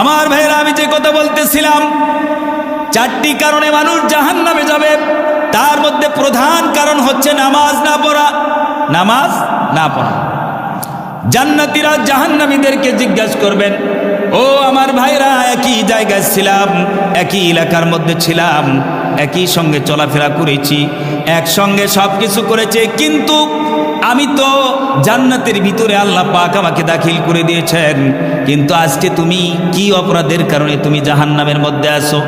আমার ভাইয়েরা, আমি যে কথা বলতেছিলাম, চারটি কারণে মানুষ জাহান নামে যাবে। তার মধ্যে প্রধান কারণ হচ্ছে নামাজ না পড়া। নামাজ না পড়া। জান্নাতিরা জাহান্নামীদেরকে জিজ্ঞাসা করবেন, ও আমার ভাইরা একই জায়গায় ছিলাম, একই এলাকার মধ্যে ছিলাম, একই সঙ্গে চলাফেরা করেছি, একসঙ্গে সব কিছু করেছে, কিন্তু আমি তো জান্নাতের ভিতরে আল্লাহ পাক আমাকে দাখিল করে দিয়েছেন। কিন্তু আজকে তুমি কি অপরাধের কারণে তুমি জাহান্নামের মধ্যে আসো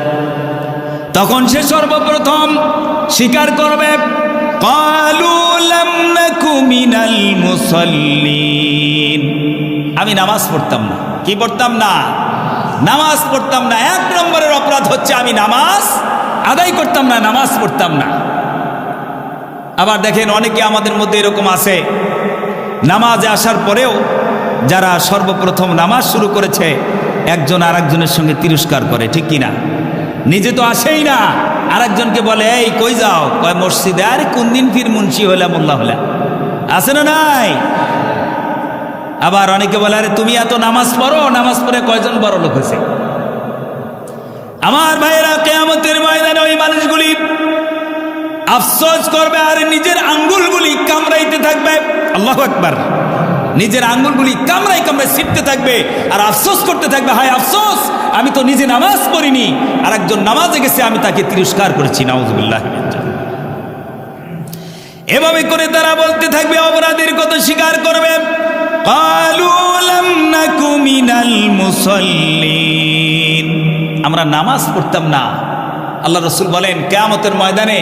তখন সে সর্বপ্রথম স্বীকার করবে আমি নামাজ পড়তাম না। কি পড়তাম না? নামাজ পড়তাম না। এক নম্বরের অপরাধ হচ্ছে আমি নামাজ আদায় করতাম না, নামাজ পড়তাম না। আবার দেখেন অনেকে আমাদের মধ্যে এরকম আছে। নামাজে আসার পরেও যারা সর্বপ্রথম নামাজ শুরু করেছে, একজন আরেকজনের সঙ্গে তিরস্কার করে, ঠিক কিনা? নিজে তো আসেই না। আরেকজনকে বলে, এই, কই যাও? কয়, মসজিদে। আরে, কোন দিন ফির মুন্সি হইলা মোল্লা হলে আছে না নাই? আবার অনেকে বলে, আরে, তুমি এত নামাজ পড়ো? নামাজ পড়ে কয়জন বড় লোক হয়েছে? আমার ভাইয়েরা, কেয়ামতের ময়দানে ওই মানুষগুলি আফসোস করবে আর নিজের আঙ্গুলগুলি কামড়াইতে থাকবে। আল্লাহ একবার নিজের আঙ্গুলগুলি কামড়াই কামড়াই শিখতে থাকবে আর আফসোস করতে থাকবে, হায় আফসোস, আমি তো নিজে নামাজ পড়িনি। আর একজন নামাজে গেছে, আমি তাকে তিরস্কার করেছি, নাউজুবিল্লাহ এভাবে করে তারা বলতে থাকবে, অপরাধের কত স্বীকার করবে। আমরা নামাজ পড়তাম না। আল্লাহ রসুল বলেন, কেয়ামতের ময়দানে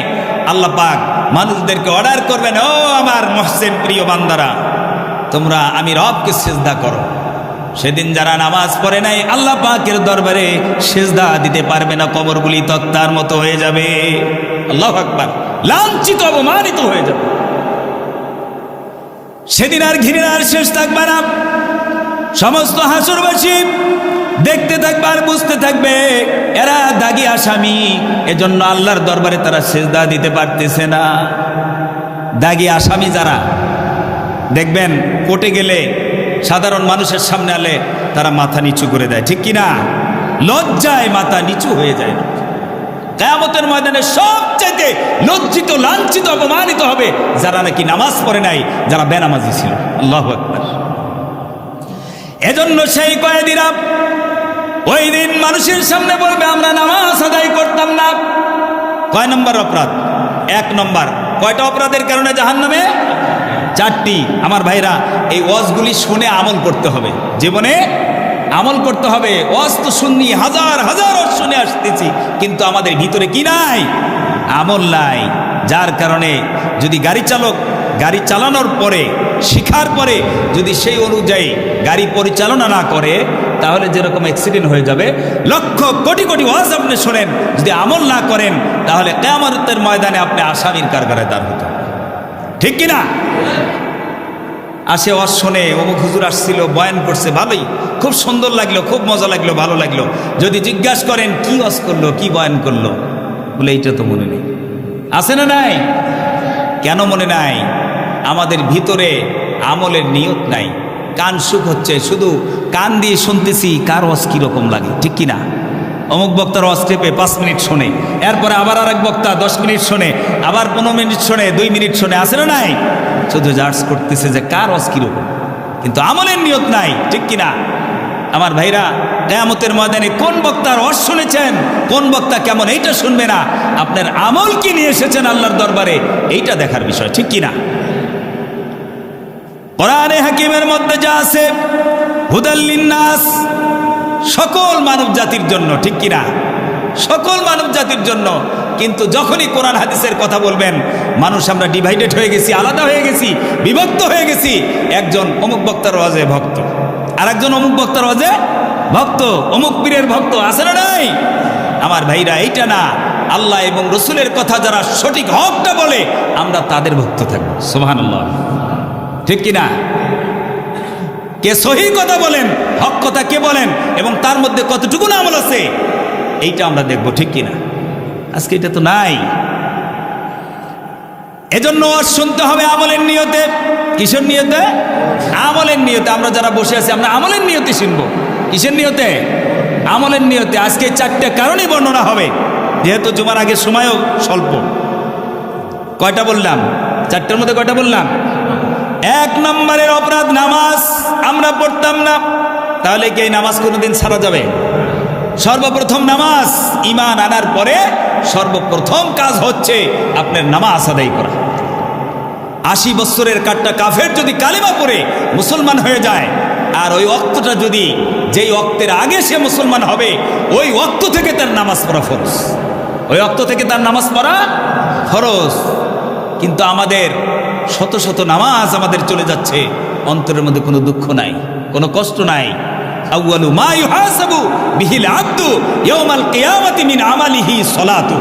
আল্লাহ পাক মানুষদেরকে অর্ডার করবেন, ও আমার মহসেন প্রিয় বান্দারা, তোমরা আমি রবকে সেজদা করো। সেদিন যারা নামাজ পড়ে নাই, আল্লাহ পাকের দরবারে সেজদা দিতে পারবে না কবরগুলি তক্তার মতো হয়ে যাবে। আল্লাহ আকবার, লাঞ্ছিত, অপমানিত হয়ে যাবে। সেদিন আর ঘৃণার শেষ থাকবে না। সমস্ত হাসুরবাসী দেখতে থাকবে আর বুঝতে থাকবে। এরা দাগি আসামি। এজন্য আল্লাহর দরবারে তারা সেজদা দিতে পারতেছে না। দাগি আসামি যারা, দেখবেন কোর্টে গেলে সাধারণ মানুষের সামনে আলে তারা মাথা নিচু করে দেয়। ঠিক কিনা? লজ্জায় মাথা নিচু হয়ে যায়। কেয়ামতের ময়দানে সবচাইতে লজ্জিত, লাঞ্ছিত, অপমানিত হবে যারা নাকি নামাজ পড়ে নাই, যারা বেনামাজি ছিল। আল্লাহ এজন্য সেই কয়েদিরা ওই দিন মানুষের সামনে বলবে, আমরা নামাজ আদায় করতাম না। কয় নম্বর অপরাধ? এক নম্বর। কয়টা অপরাধের কারণে জাহান নামে চারটি। আমার ভাইরা, এই ওয়াজগুলি শুনে আমল করতে হবে। জীবনে আমল করতে হবে। ওয়াজ তো শুননি, হাজার হাজার শুনে আসতেছি, কিন্তু আমাদের ভিতরে কি নাই? আমল নাই। যার কারণে যদি গাড়ি চালক গাড়ি চালানোর পরে, শিখার পরে যদি সেই অনুযায়ী গাড়ি পরিচালনা না করে তাহলে যেরকম অ্যাক্সিডেন্ট হয়ে যাবে, লক্ষ কোটি কোটি ওয়াজ আপনি শোনেন, যদি আমল না করেন, তাহলে কেয়ামতের ময়দানে আপনি আসামির কারগারে দাঁড় হতে হবে। ঠিক কিনা? আসে ওয়াজ শোনে, অমুক হুজুর আসছিল, বয়ান করছে, ভালোই, খুব সুন্দর লাগল, খুব মজা লাগল, ভালো লাগল। যদি জিজ্ঞাসা করেন, কি ওয়াজ করল, কি বয়ান করল? বলে, এইটা তো মনে নেই। আছে না নাই? কেন মনে নাই? আমাদের ভিতরে আমলের নিয়ত নাই। কান সুখ হচ্ছে, শুধু কান দিয়ে শুনতেছি কার ওয়াজ কীরকম লাগে, ঠিক কিনা? অমুক বক্তার ওয়াজ টেপে পাঁচ মিনিট শোনে, এরপরে আবার আরেক বক্তা দশ মিনিট শোনে, আবার পনেরো মিনিট শোনে, দুই মিনিট শোনে আসে না নাই? শুধু জার্জ করতেছে যে কার ওয়াজ কীরকম, কিন্তু আমলের নিয়ত নাই, ঠিক কিনা? আমার ভাইরা, কেয়ামতের ময়দানে কোন বক্তার ওয়াজ শুনেছেন, কোন বক্তা কেমন এইটা শুনবে না, আপনার আমল কি নিয়ে এসেছেন আল্লাহর দরবারে, এইটা দেখার বিষয়, ঠিক কিনা? কোরআনে হাকিমের মধ্যে যা আছে, হুদাল্লিন্নাস, সকল মানব জাতির জন্য, ঠিক কিনা? সকল মানব জাতির জন্য। কিন্তু যখনই কোরআন হাদিসের কথা বলবেন, মানুষ আমরা ডিভাইডেড হয়ে গেছি, আলাদা হয়ে গেছি, বিভক্ত হয়ে গেছি, একজন অমুক বক্তার ওয়াজে ভক্ত আর একজন অমুক বক্তার ওয়াজে ভক্ত, অমুক পীরের ভক্ত, আছে না নাই? আমার ভাইরা, এইটা না, আল্লাহ এবং রসুলের কথা যারা সঠিক হকটা বলে, আমরা তাদের ভক্ত থাকব সোহান ঠিক কিনা? কে সহি কথা বলেন, হক কথা কে বলেন, এবং তার মধ্যে কতটুকু আমল আছে, এইটা আমরা দেখব ঠিক কিনা? আজকে এটা তো নাই। এজন্য শুনতে হবে আমলের নিয়তে। কিসের নিয়তে? আমলের নিয়তে। আমরা যারা বসে আছি, আমরা আমলের নিয়তে শুনব। কিসের নিয়তে? আমলের নিয়তে। আজকে চারটে কারণেই বর্ণনা হবে। যেহেতু জুমার আগে সময়ও স্বল্প। কয়টা বললাম? চারটার মধ্যে কয়টা বললাম? এক নম্বরের অপরাধ নামাজ আমরা পড়তাম না। তাহলে কি এই নামাজ কোনোদিন ছাড়া যাবে? সর্বপ্রথম নামাজ ইমান আনার পরে সর্বপ্রথম কাজ হচ্ছে আপনার নামাজ আদায় করা। আশি বছরের কাটটা কাফের যদি কালিমা পড়ে, মুসলমান হয়ে যায়, আর ওই অক্তটা যদি যেই অক্তের আগে সে মুসলমান হবে, ওই অক্ত থেকে তার নামাজ পড়া ফরজ। ওই অক্ত থেকে তার নামাজ পড়া ফরজ। কিন্তু আমাদের শত শত নামাজ আমাদের চলে যাচ্ছে। অন্তরের মধ্যে কোনো দুঃখ নাই, কোনো কষ্ট নাই। আউয়ালু মা ইউহাসাবু বিহিল আব্দু ইয়াউমাল কিয়ামাতি মিন আমালিহি সলাতু।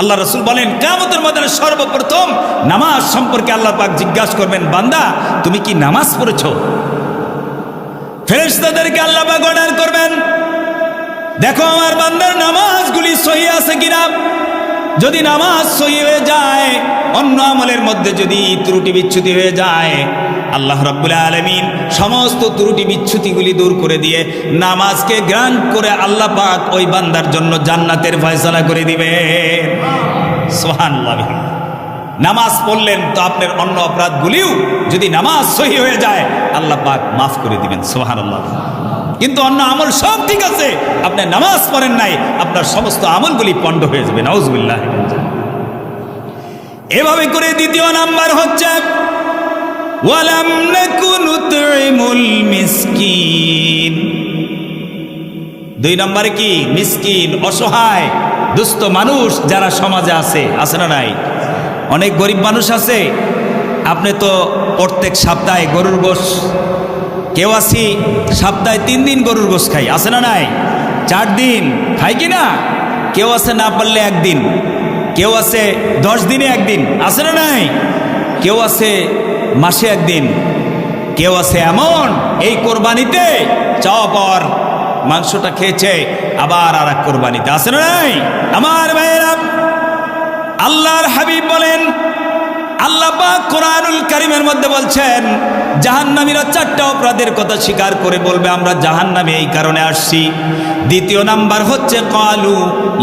আল্লাহ রসুল বলেন কামতের ময়দানে সর্বপ্রথম নামাজ সম্পর্কে আল্লাহ পাক জিজ্ঞাসা করবেন, বান্দা, তুমি কি নামাজ পড়েছো? ফেরেশতাদেরকে আল্লাহ পাক অর্ডার করবেন, দেখো আমার বান্দার নামাজগুলি সহি আছে কিনা। যদি নামাজ সহি হয়ে যায়, অন্য আমলের মধ্যে যদি ত্রুটি বিচ্ছুতি হয়ে যায়, আল্লাহ রব্বুল আলমিন সমস্ত ত্রুটি বিচ্ছুতিগুলি দূর করে দিয়ে নামাজকে গ্রান্ট করে আল্লাহ পাক ওই বান্দার জন্য জান্নাতের ফয়সালা করে দিবে সোহান নামাজ পড়লেন তো আপনার অন্য অপরাধগুলিও যদি নামাজ সহি হয়ে যায়, আল্লাহ পাক মাফ করে দিবেন। সোহান আল্লাহ কিন্তু অন্য আমল সব ঠিক আছে। আপনি নামাজ পড়েন নাই, আপনার সমস্ত আমলগুলি পণ্ড হয়ে যাবে। নওয়াজবিল্লাহ এভাবে করে দ্বিতীয় নাম্বার হচ্ছে দুই নম্বরে কি? মিসকিন, অসহায়, দুস্থ মানুষ যারা সমাজে আছে আছে না নাই? অনেক গরিব মানুষ আছে। আপনি তো প্রত্যেক সপ্তাহে গরুর গোশ কেউ আসি সপ্তাহে তিন দিন গরুর গোশ খাই। আছে না নাই? চার দিন। খাই কি না? কেউ আছে না পারলে একদিন। কেউ আছে দশ দিনে একদিন। আছে না নাই? কেউ আছে মাসে একদিন। কেউ আছে এমন, এই কোরবানিতে চাওয়া পর মাংসটা খেয়েছে, আবার আর এক কোরবানিতে। আছে না নাই? আমার ভাইয়েরা, আল্লাহর হাবিব বলেন আল্লাহ কোরআনুল কারিমের মধ্যে বলছেন, জাহান্নামীরা চারটা অপরাধের কথা স্বীকার করে বলবে, আমরা জাহান্নামে এই কারণে আসছি। দ্বিতীয় নাম্বার হচ্ছে, কালু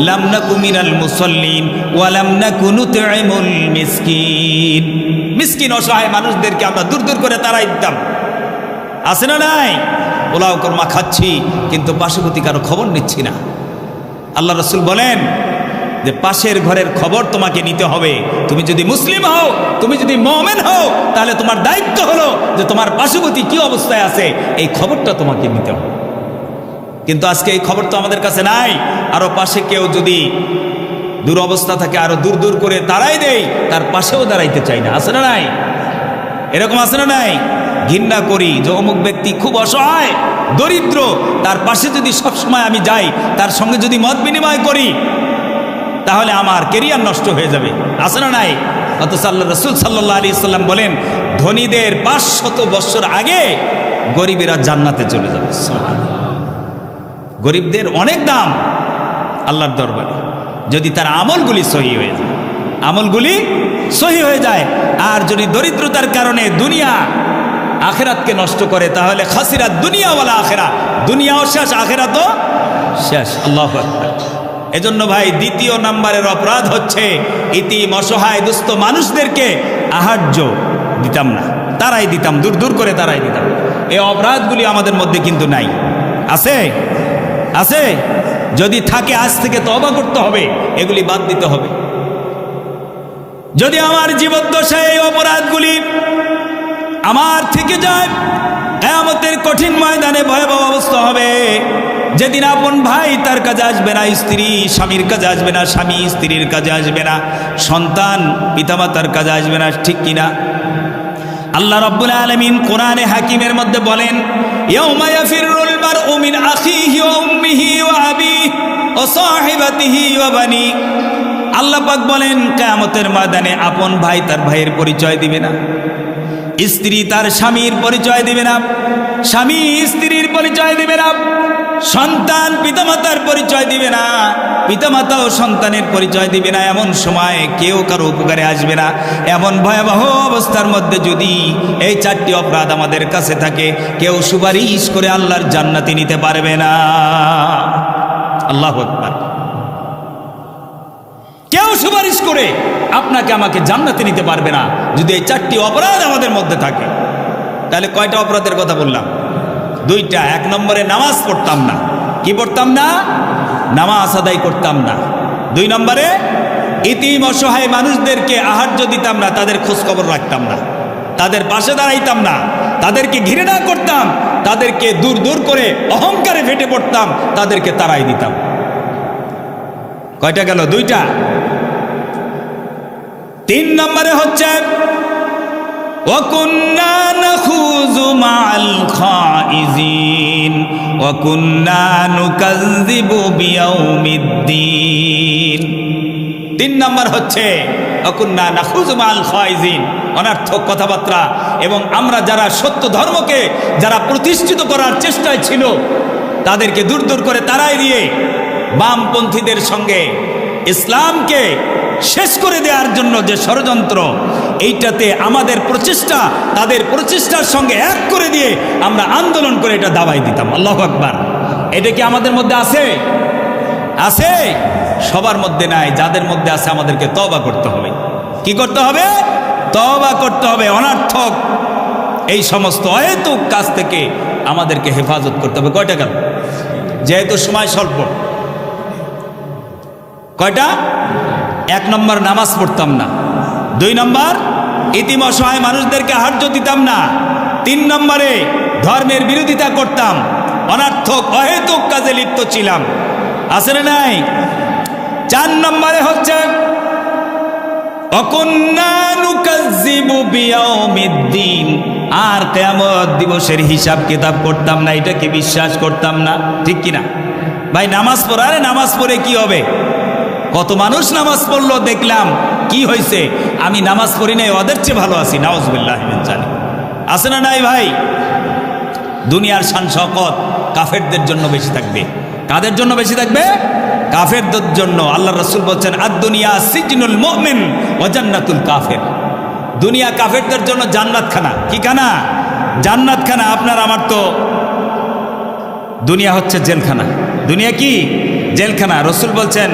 লামনাকু মিনাল মুসল্লিন ওয়ালামনাকু নুতইমুল মিসকিন। মিসকিন অসহায় মানুষদেরকে আমরা দূর দূর করে তারাই দিতাম। আছে না নাই? পোলাও কর্মা খাচ্ছি, কিন্তু পার্শ্ববর্তী কারও খবর নিচ্ছি না। আল্লাহ রসুল বলেন যে পাশের ঘরের খবর তোমাকে নিতে হবে। তুমি যদি মুসলিম হও, তুমি যদি মমেন হও, তাহলে তোমার দায়িত্ব হলো যে তোমার পার্শ্ববর্তী কি অবস্থায় আছে, এই খবরটা তোমাকে নিতে হবে। কিন্তু আজকে এই খবর তো আমাদের কাছে নাই। আরও পাশে কেউ যদি দুরবস্থা থাকে, আরও দূর দূর করে দাঁড়াই দেই তার পাশেও দাঁড়াইতে চাই না। আছে না নাই? এরকম আছে না নাই? ঘৃণা করি যে অমুক ব্যক্তি খুব অসহায়, দরিদ্র, তার পাশে যদি সবসময় আমি যাই, তার সঙ্গে যদি মত বিনিময় করি তাহলে আমার কেরিয়ার নষ্ট হয়ে যাবে। আছে না নাই? অথচ আল্লাহ রসুল সাল্লাহ আলী সাল্লাম বলেন, ধনীদের পাঁচশত বৎসর আগে গরিবেরা জান্নাতে চলে যাবে। গরিবদের অনেক দাম আল্লাহর দরবারে। যদি তার আমলগুলি সহি হয়ে যায়। আমলগুলি সহি হয়ে যায়। আর যদি দরিদ্রতার কারণে দুনিয়া আখেরাতকে নষ্ট করে, তাহলে খাসিরা দুনিয়াওয়ালা আখেরা। দুনিয়াও শেষ আখেরা তো শেষ। আল্লাহ এজন্য ভাই দ্বিতীয় নাম্বারের অপরাধ হচ্ছে ইতিম অসহায় দুস্থ মানুষদেরকে আহার্য দিতাম না। তারাই দিতাম, দূর দূর করে তারাই দিতাম। এই অপরাধগুলি আমাদের মধ্যে কিন্তু নাই। আছে? আছে? যদি থাকে, আজ থেকে তবা করতে হবে, এগুলি বাদ দিতে হবে। যদি আমার জীবদ্দশায় এই অপরাধগুলি আমার থেকে যায়, কেয়ামতের কঠিন ময়দানে ভয়াবহ অবস্থা হবে। যেদিন আপন ভাই তার কাজে আসবে না স্ত্রী, স্বামীর কাজে আসবে না, স্বামী স্ত্রীর কাজে আসবে না, সন্তান পিতামাতার কাজে আসবে না, ঠিক কিনা আল্লাহ রব্বুল আলমিন কোরআনে হাকিমের মধ্যে বলেন, ইয়াউমা ইয়াফিরুল মারউ মিন আখিহি ওয়া উম্মিহি ওয়া আবিহি ওয়া সাহিবাতিহি ওয়া বানি আল্লাহ পাক বলেন, কিয়ামতের ময়দানে আপন ভাই তার ভাইয়ের পরিচয় দিবে না, স্ত্রী তার স্বামীর পরিচয় দিবে না, স্বামী স্ত্রীর পরিচয় দিবে না সন্তান পিতামাতার পরিচয় দিবে না, পিতামাতাও সন্তানের পরিচয় দিবে না, এমন সময় কেউ কারও উপকারে আসবে না। এমন ভয়াবহ অবস্থার মধ্যে যদি এই চারটি অপরাধ আমাদের কাছে থাকে, কেউ সুপারিশ করে আল্লাহর জান্নাতি নিতে পারবে না। আল্লাহ কেউ সুপারিশ করে আপনাকে আমাকে জান্নাতে নিতে পারবে না, যদি এই চারটি অপরাধ আমাদের মধ্যে থাকে। তাহলে কয়টা অপরাধের কথা বললাম? দুইটা, এক নম্বরে নামাজ পড়তাম না। কি পড়তাম না? নামাজ আদায় করতাম না। দুই নম্বরে, ইতিম অসহায় মানুষদেরকে আহার্য দিতাম না, তাদের খোঁজখবর রাখতাম না। তাদের পাশে দাঁড়াইতাম না। তাদেরকে ঘিরে ঘৃণা করতাম, তাদেরকে দূর দূর করে অহংকারে ফেটে পড়তাম, তাদেরকে তাড়াই দিতাম। কয়টা গেল? দুইটা। তিন নম্বরে হচ্ছে وكنا نخوض مع الخائزين وكنا نكذب بيوم الدين তিন নম্বর হচ্ছে অকুন্না নাখুজ মাল খাইজিন অনার্থক কথাবার্তা এবং আমরা যারা সত্য ধর্মকে যারা প্রতিষ্ঠিত করার চেষ্টায় ছিল তাদেরকে দূর দূর করে তারাই দিয়ে বামপন্থীদের সঙ্গে ইসলামকে শেষ করে দেওয়ার জন্য যে ষড়যন্ত্র, এইটাতে আমাদের প্রচেষ্টা, তাদের প্রচেষ্টার সঙ্গে এক করে দিয়ে আমরা আন্দোলন করে এটা দাবাই দিতাম। আল্লাহ আকবার। এটা কি আমাদের মধ্যে আছে? আছে। সবার মধ্যে নাই, যাদের মধ্যে আছে আমাদেরকে তবা করতে হবে। কি করতে হবে? তবা করতে হবে অনার্থক। এই সমস্ত অহেতুক কাজ থেকে আমাদেরকে হেফাজত করতে হবে। কয়টা গেল যেহেতু সময় স্বল্প। কয়টা? এক নম্বর নামাজ পড়তাম না। দুই নম্বর ইতিম অসহায় মানুষদেরকে হার্য দিতাম না। তিন নম্বরে, ধর্মের বিরোধিতা করতাম। অনার্থক, অহেতুক কাজে লিপ্ত ছিলাম। না নাই? চার নম্বরে হচ্ছে আর কেয়ামত দিবসের হিসাব কিতাব করতাম না, এটাকে বিশ্বাস করতাম না। ঠিক কিনা? ভাই, নামাজ পড়া নামাজ পড়ে কি হবে? কত মানুষ নামাজ পড়ল, দেখলাম কি হয়েছে আমি নামাজ পড়ি নাই, ওদের চেয়ে ভালো আছি নাওজবিল্লাহ জানি আছে না নাই ভাই? দুনিয়ার শান শকত কাফেরদের জন্য বেশি থাকবে। কাদের জন্য বেশি থাকবে? কাফেরদের জন্য। আল্লাহ রসুল বলছেন আর দুনিয়া সিজনুল মোমেন ও জান্নাতুল কাফের। দুনিয়া কাফেরদের জন্য জান্নাত খানা কি খানা? জান্নাত খানা আপনার, আমার তো দুনিয়া হচ্ছে জেলখানা। দুনিয়া কি? জেলখানা। রসুল বলছেন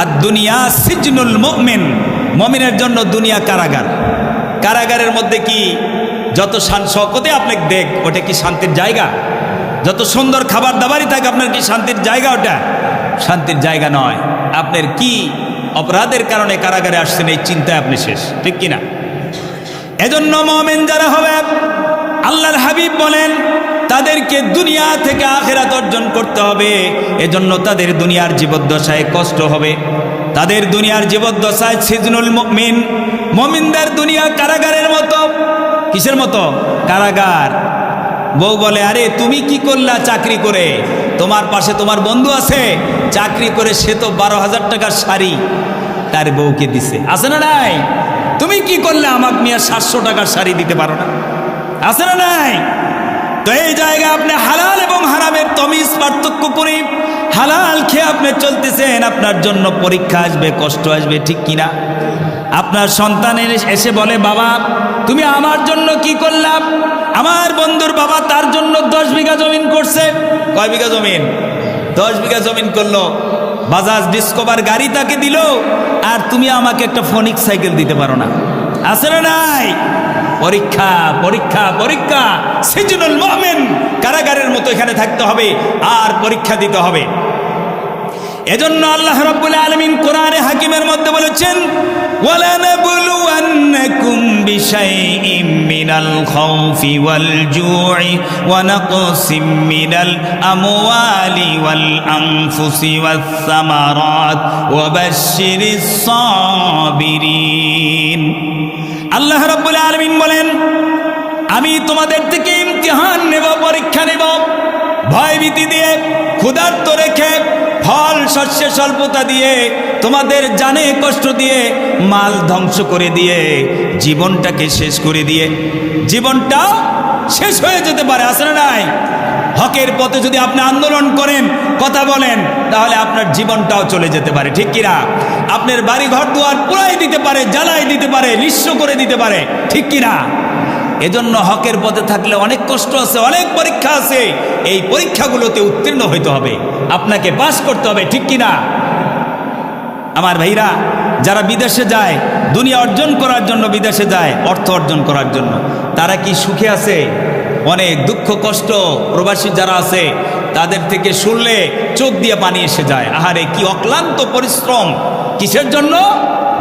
আর দুনিয়া সিজনুল মোমেন, মমিনের জন্য দুনিয়া কারাগার। কারাগারের মধ্যে কি যত শান শকতে আপনি দেখ, ওটা কি শান্তির জায়গা? যত সুন্দর খাবার দাবারই থাকে, আপনার কি শান্তির জায়গা ওটা? শান্তির জায়গা নয়। আপনার কি অপরাধের কারণে কারাগারে আসছেন, এই চিন্তায় আপনি শেষ, ঠিক কিনা? এজন্য মমেন যারা হবে, আল্লাহর হাবিব বলেন তাদেরকে দুনিয়া থেকে আখেরাত অর্জন করতে হবে। এজন্য তাদের দুনিয়ার জীবদ্দশায় কষ্ট হবে। তাদের দুনিয়ার জীবদ্দশায় সিজনুল মমিন, মমিনদের দুনিয়া কারাগারের মতো। কিসের মতো? কারাগার। বউ বলে, আরে, তুমি কি করলা চাকরি করে? তোমার পাশে তোমার বন্ধু আছে? চাকরি করে সে তো বারো হাজার টাকার শাড়ি। তার বউকে দিছে। আছে না নাই? তুমি কি করলে আমাকে নিয়ে সাতশো টাকার শাড়ি দিতে পারো না? আছে না নাই? তো এই জায়গায় আপনি হালাল এবং হারামের তমিজ পার্থক্য করে হালাল খেয়ে আপনি চলতেছেন, আপনার জন্য পরীক্ষা আসবে, কষ্ট আসবে, ঠিক কিনা? আপনার সন্তানের এসে বলে, বাবা, তুমি আমার জন্য কি করলাম? আমার বন্ধুর বাবা তার জন্য দশ বিঘা জমিন করছে। কয় বিঘা জমিন? দশ বিঘা জমিন করল। বাজাজ ডিসকভার গাড়ি তাকে দিল, আর তুমি আমাকে একটা ফোনিক সাইকেল দিতে পারো না। না নাই? পরীক্ষা পরীক্ষা পরীক্ষা সিজনুল মোহামেন কারাগারের মতো এখানে থাকতে হবে আর পরীক্ষা দিতে হবে এজন্য আল্লাহ রাব্বুল আলামিন কোরআনে হাকিমের মধ্যে বলেছেন ولنبلونكم بشيء من الخوف والجوع ونقص من الأموال والأنفس والثمرات وبشر الصابرين আল্লাহ রব্বুল আলমিন বলেন আমি তোমাদের থেকে ইমতিহান নেব পরীক্ষা নেব। ভয়ভীতি দিয়ে, ক্ষুধার্ত রেখে, ফল শস্যে স্বল্পতা দিয়ে, তোমাদের জানে কষ্ট দিয়ে, মাল ধ্বংস করে দিয়ে, জীবনটাকে শেষ করে দিয়ে, জীবনটা শেষ হয়ে যেতে পারে আসলে নাই? হকের পথে যদি আপনি আন্দোলন করেন, কথা বলেন, তাহলে আপনার জীবনটাও চলে যেতে পারে, ঠিক কিনা আপনার বাড়ি ঘর দুয়ার পুরাই দিতে পারে, জ্বালাই দিতে পারে, নিঃস্ব করে দিতে পারে, ঠিক কিনা এজন্য হকের পথে থাকলে অনেক কষ্ট আছে, অনেক পরীক্ষা আছে, এই পরীক্ষাগুলোতে উত্তীর্ণ হইতে হবে। আপনাকে পাস করতে হবে, ঠিক কিনা? আমার ভাইরা, যারা বিদেশে যায়, দুনিয়া অর্জন করার জন্য বিদেশে যায়, অর্থ অর্জন করার জন্য, তারা কি সুখে আছে? অনেক দুঃখ, কষ্ট, প্রবাসী যারা আছে, তাদের থেকে শুনলে চোখ দিয়ে পানি এসে যায়। আহারে, কি অক্লান্ত পরিশ্রম। কিসের জন্য?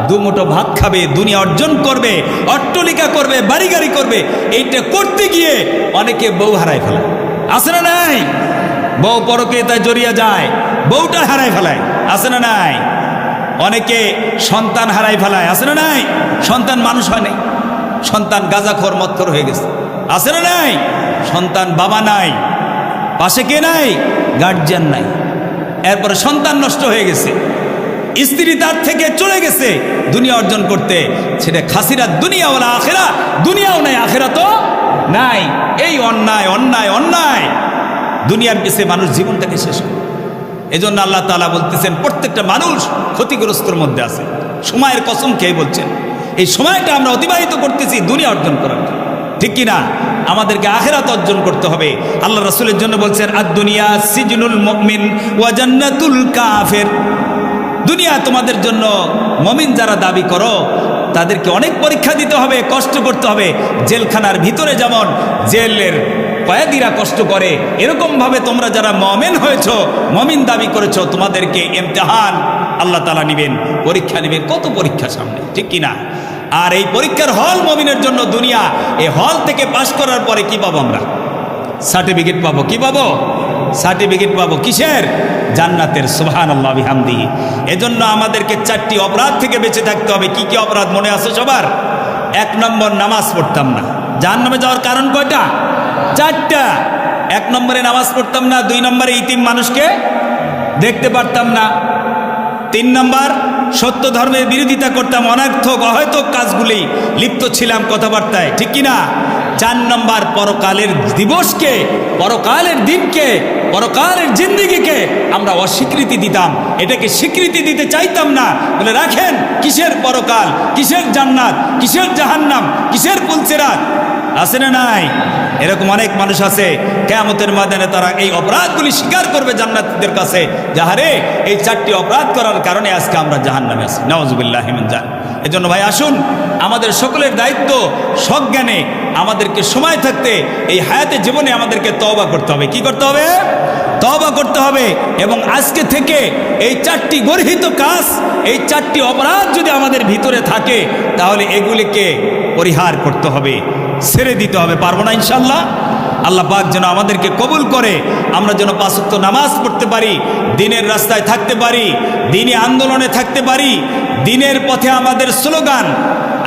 দুমুটো ভাত খাবে, দুনিয়া অর্জন করবে, অট্টলিকা করবে বাড়ি গাড়ি করবে, এইটা করতে গিয়ে অনেকে বউ হারায় ফেলায় আছে না নাই? বউ পরকে তাই জড়িয়ে যায়, বউটা হারায় ফেলায়। আছে না নাই? অনেকে সন্তান হারাই ফেলায়। আছে না নাই? সন্তান মানুষ হয় নাই। সন্তান গাজাখর মত্তর হয়ে গেছে। আছে না নাই? সন্তান বাবা নাই। পাশে কে নাই? গার্জিয়ান নাই। এরপরে সন্তান নষ্ট হয়ে গেছে। স্ত্রী তার থেকে চলে গেছে দুনিয়া অর্জন করতে। সেটা খাসিরা দুনিয়াওয়ালা আখেরা। দুনিয়াও নাই, আখেরা তো নাই। এই অন্যায় অন্যায় অন্যায়। দুনিয়ার পিছে মানুষ জীবনটাকে শেষ করে। এজন্য আল্লাহ তালা বলতেছেন, প্রত্যেকটা মানুষ ক্ষতিগ্রস্তর মধ্যে আছে। সময়ের কসম খেয়ে বলছেন, এই সময়টা আমরা অতিবাহিত করতেছি দুনিয়া অর্জন করার ঠিক কিনা? আমাদেরকে আখেরাত অর্জন করতে হবে। আল্লাহ রসুলের জন্য বলছেন আর দুনিয়া সিজনুল মমিন ওয়াজান্নাতুল কাফের। দুনিয়া তোমাদের জন্য মমিন যারা দাবি করো, তাদেরকে অনেক পরীক্ষা দিতে হবে, কষ্ট করতে হবে। জেলখানার ভিতরে যেমন জেলের কয়েদিরা কষ্ট করে, এরকমভাবে তোমরা যারা মমেন হয়েছ, মমিন দাবি করেছ, তোমাদেরকে এমতেহান আল্লাহ তালা নেবেন, পরীক্ষা নেবেন। কত পরীক্ষা সামনে, ঠিক কিনা? আর এই পরীক্ষার হল মমিনের জন্য দুনিয়া এই হল থেকে পাশ করার পরে কি পাবো আমরা? সার্টিফিকেট পাবো, কি পাবো? সার্টিফিকেট পাবো। কিসের? জান্নাতের সুবহান আল্লাহ বিহামদি। এজন্য আমাদেরকে চারটি অপরাধ থেকে বেঁচে থাকতে হবে। কি কি অপরাধ মনে আছে সবার? এক নম্বর, নামাজ পড়তাম না। জাহান্নামে যাওয়ার কারণ কয়টা? চারটা। এক নম্বরে নামাজ পড়তাম না, দুই নম্বরে ইতিম মানুষকে দেখতে পারতাম না। তিন নম্বর, সত্য ধর্মের বিরোধিতা করতাম, অনার্থক, অহৈতক কাজগুলি লিপ্ত ছিলাম কথাবার্তায়। ঠিক কিনা? চার নম্বর পরকালের দিবসকে, পরকালের দিনকে, পরকালের জিন্দিগিকে আমরা অস্বীকৃতি দিতাম। এটাকে স্বীকৃতি দিতে চাইতাম না। বলে, রাখেন, কিসের পরকাল? কিসের জান্নাত? কিসের জাহান্নাম? কিসের পুলসেরাত? আছে না নাই? এরকম অনেক মানুষ আছে। কেয়ামতের ময়দানে তারা এই অপরাধগুলি স্বীকার করবে জান্নাতদের কাছে। যাহারে, এই চারটি অপরাধ করার কারণে আজকে আমরা জাহান নামে আছি নওয়াজুবিল্লাহ হিমজান এজন্য ভাই আসুন, আমাদের সকলের দায়িত্ব সজ্ঞানে, আমাদেরকে সময় থাকতে এই হায়াতে জীবনে আমাদেরকে তওবা করতে হবে। কি করতে হবে? তবা করতে হবে এবং আজকে থেকে এই চারটি গর্হিত কাজ, এই চারটি অপরাধ যদি আমাদের ভিতরে থাকে, তাহলে এগুলিকে পরিহার করতে হবে, ছেড়ে দিতে হবে। পারব না ইনশাল্লাহ আল্লাহ পাক যেন আমাদেরকে কবুল করে, আমরা যেন পাঁচক্ত নামাজ পড়তে পারি, দিনের রাস্তায় থাকতে পারি, দিনে আন্দোলনে থাকতে পারি, দিনের পথে আমাদের স্লোগান,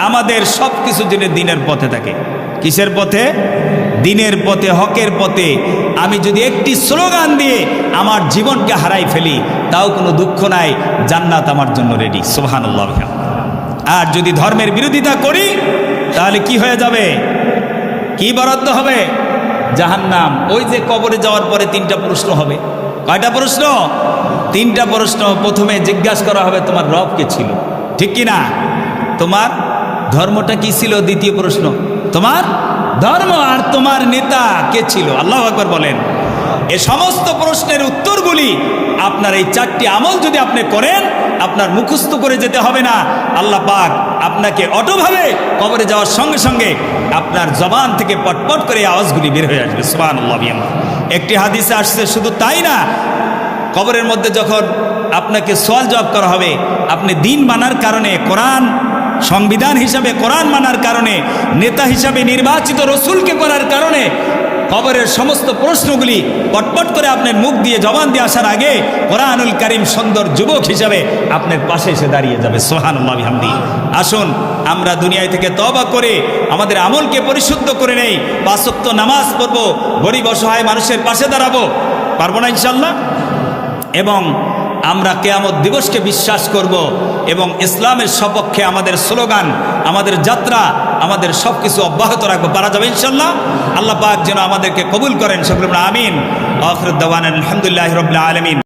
আমাদের সব কিছু দিনে দিনের পথে থাকে। কিসের পথে? দিনের পথে, হকের পথে। আমি যদি একটি স্লোগান দিয়ে আমার জীবনকে হারাই ফেলি, তাও কোনো দুঃখ নাই, জান্নাত আমার জন্য রেডি সোহানুল্লাহ আর যদি ধর্মের বিরোধিতা করি, তাহলে কি হয়ে যাবে? কি বরাদ্দ হবে? জাহান্নাম। ওই যে কবরে যাওয়ার পরে তিনটা প্রশ্ন হবে। কয়টা প্রশ্ন? তিনটা প্রশ্ন প্রথমে জিজ্ঞাসা করা হবে তোমার রব কে ছিল। ঠিক কি না? তোমার ধর্মটা কি ছিল? দ্বিতীয় প্রশ্ন, তোমার ধর্ম আর তোমার নেতা কে ছিল? আল্লাহ আকবর বলেন। এ সমস্ত প্রশ্নের উত্তরগুলি আপনার এই চারটি আমল যদি আপনি করেন, আপনার মুখস্থ করে যেতে হবে না। আল্লাহ পাক আপনাকে অটোভাবে কবরে যাওয়ার সঙ্গে সঙ্গে আপনার জবান থেকে পটপট করে আওয়াজগুলি বের হয়ে আসবে। আল্লাহ একটি হাদিসে আসছে, শুধু তাই না, কবরের মধ্যে যখন আপনাকে সোয়াল জবাব করা হবে, আপনি দিন মানার কারণে, কোরআন সংবিধান হিসাবে, কোরআন মানার কারণে, নেতা হিসাবে নির্বাচিত রসুলকে করার কারণে, কবরের সমস্ত প্রশ্নগুলি পটপট করে আপনার মুখ দিয়ে জবান দিয়ে আসার আগে, কোরআনুল করিম সুন্দর যুবক হিসাবে আপনার পাশে এসে দাঁড়িয়ে যাবে। হামদি আসুন আমরা দুনিয়ায় থেকে তবা করে আমাদের আমলকে পরিশুদ্ধ করে নেই পাঁচক্ত নামাজ পড়ব, গরিব অসহায় মানুষের পাশে দাঁড়াবো, পারব না ইনশাল্লাহ এবং আমরা কেয়ামত দিবসকে বিশ্বাস করব এবং ইসলামের সপক্ষে আমাদের স্লোগান, আমাদের যাত্রা, আমাদের সব কিছু অব্যাহত রাখব, পারা যাবে ইনশাল্লাহ আল্লাহ পাক যেন আমাদেরকে কবুল করেন, সকল আমিন। আখরুদ্দান আলহামদুলিল্লাহ রবিল্লা আলমিন।